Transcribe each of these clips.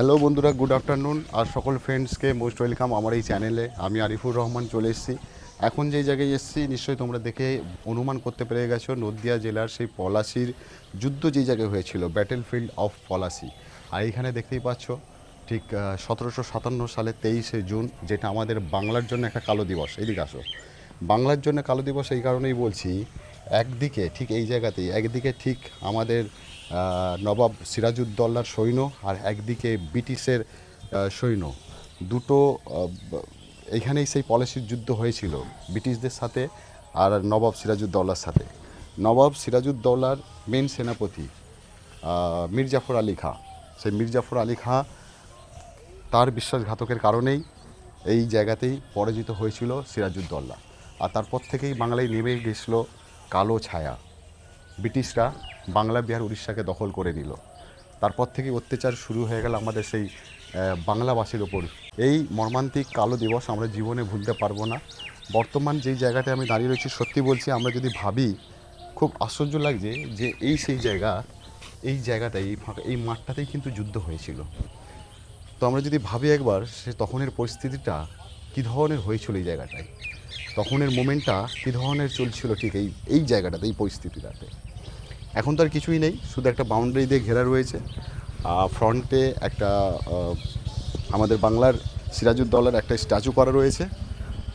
Hello বন্ধুরা good afternoon আর সকল ফ্রেন্ডসকে most welcome আমার এই চ্যানেলে আমি আরিফুর রহমান চলে এসেছি। এখন যেই জায়গায় এসেছি, নিশ্চয়ই তোমরা দেখে অনুমান করতে পেরে গেছো, নদিয়া জেলার সেই পলাশির যুদ্ধ যেই জায়গায় হয়েছিল ব্যাটেল ফিল্ড অফ পলাশি। আর এইখানে দেখতেই পাচ্ছ, ঠিক সতেরোশো সাতান্ন সালে তেইশে জুন, যেটা আমাদের বাংলার জন্য একটা কালো দিবস। এদিকে আসো। বাংলার জন্য কালো দিবস এই কারণেই বলছি, একদিকে ঠিক এই জায়গাতেই, একদিকে ঠিক আমাদের নবাব সিরাজউদ্দৌলার সৈন্য আর একদিকে ব্রিটিশের সৈন্য। দুটো এইখানেই সেই পলিসির যুদ্ধ হয়েছিল, ব্রিটিশদের সাথে আর নবাব সিরাজউদ্দৌলার সাথে। নবাব সিরাজউদ্দৌলার মেন সেনাপতি মির্জাফর আলী খাঁ। সেই মির্জাফর আলী খাঁ তার বিশ্বাসঘাতকের কারণেই এই জায়গাতেই পরাজিত হয়েছিল সিরাজউদ্দৌলা। আর তারপর থেকেই বাংলায় নেমে গেছিল কালো ছায়া। ব্রিটিশরা বাংলা, বিহার, উড়িষ্যাকে দখল করে নিল। তারপর থেকে অত্যাচার শুরু হয়ে গেল আমাদের সেই বাংলাভাষীর ওপর। এই মর্মান্তিক কালো দিবস আমরা জীবনে ভুলতে পারব না। বর্তমান যেই জায়গাটায় আমি দাঁড়িয়ে রয়েছি, সত্যি বলছি, আমরা যদি ভাবি, খুব আশ্চর্য লাগছে যে এই সেই জায়গা, এই জায়গাটাই, এই ফাঁকা, এই মাঠটাতেই কিন্তু যুদ্ধ হয়েছিল। তো আমরা যদি ভাবি একবার, সে তখনের পরিস্থিতিটা কী ধরনের হয়েছিল এই জায়গাটায়? তখনের মোমেন্টটা কী ধরনের চলছিল ঠিক এই এই জায়গাটাতে, এই পরিস্থিতিটাতে। এখন তো আর কিছুই নেই, শুধু একটা বাউন্ডারি দিয়ে ঘেরা রয়েছে। ফ্রন্টে একটা আমাদের বাংলার সিরাজউদ্দৌলার একটা স্ট্যাচু করা রয়েছে।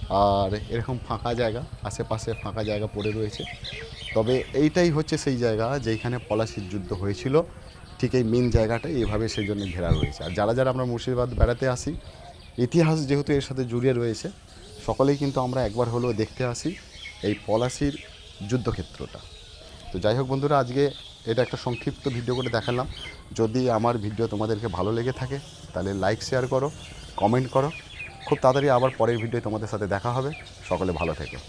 আর এরকম ফাঁকা জায়গা, আশেপাশে ফাঁকা জায়গা পড়ে রয়েছে। তবে এইটাই হচ্ছে সেই জায়গা যেখানে পলাশির যুদ্ধ হয়েছিল। ঠিক এই মেন জায়গাটা এইভাবে সেই জন্য ঘেরা রয়েছে। আর যারা যারা আমরা মুর্শিদাবাদ বেড়াতে আসি, ইতিহাস যেহেতু এর সাথে জড়িয়ে রয়েছে সকলেই কিন্তু আমরা একবার হলেও দেখতে আসি এই পলাশির যুদ্ধক্ষেত্রটা। তো যাই হোক বন্ধুরা, আজকে এটা একটা সংক্ষিপ্ত ভিডিও করে দেখালাম। যদি আমার ভিডিও তোমাদেরকে ভালো লেগে থাকে, তাহলে লাইক, শেয়ার করো, কমেন্ট করো। খুব তাড়াতাড়ি আবার পরের ভিডিও তোমাদের সাথে দেখা হবে। সকলে ভালো থেকো।